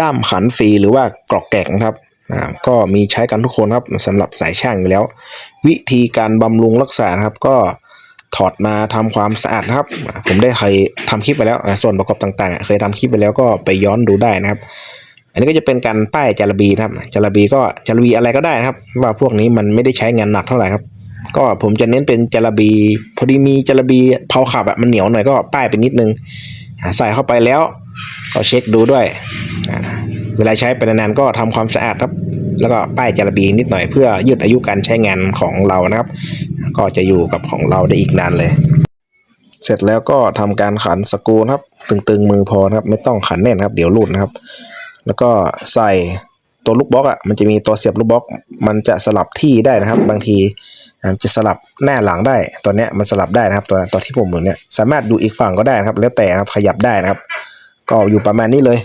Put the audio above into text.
ด้ามขันฟรีหรือว่ากรอกแกะนะครับก็มีใช้กันทุกคนครับสำหรับสายช่างอยู่แล้ว วิธีการบำรุงรักษาครับก็ถอดมาทำความสะอาดนะครับ ผมได้เคยทำคลิปไปแล้ว ส่วนประกอบต่างๆ เคยทำคลิปไปแล้วก็ไปย้อนดูได้นะครับ อันนี้ก็จะเป็นการป้ายจารบีนะครับจารบีก็จารบีอะไรก็ได้นะครับ ว่าพวกนี้มันไม่ได้ใช้งานหนักเท่าไหร่ครับ ก็ผมจะเน้นเป็นจารบี พอดีมีจารบีเผาขับอะมันเหนียวหน่อยก็ป้ายไปนิดนึง ใส่เข้าไปแล้วก็เช็คดูด้วยอ่า เวลาใช้ไปนานๆก็ทำความสะอาดครับ แล้วก็ป้ายจาระบีนิดหน่อยเพื่อยืดอายุการใช้งานของเรานะครับ ก็จะอยู่กับของเราได้อีกนานเลย เสร็จแล้วก็ทำการขันสกูนะครับ ตึงๆมือพอนะครับ ไม่ต้องขันแน่นครับ เดี๋ยวหลุดนะครับ แล้วก็ใส่ตัวลูกบล็อกอะมันจะมีตัวเสียบลูกบล็อก มันจะสลับที่ได้นะครับ บางทีจะสลับหน้าหลังได้ตัวเนี้ยมันสลับได้นะครับ ตัวตัวที่ผมหมุนเนี่ยสามารถอยู่อีกฝั่งก็ได้นะครับ แล้วแต่ครับขยับได้นะครับ ก็อยู่ประมาณนี้เลย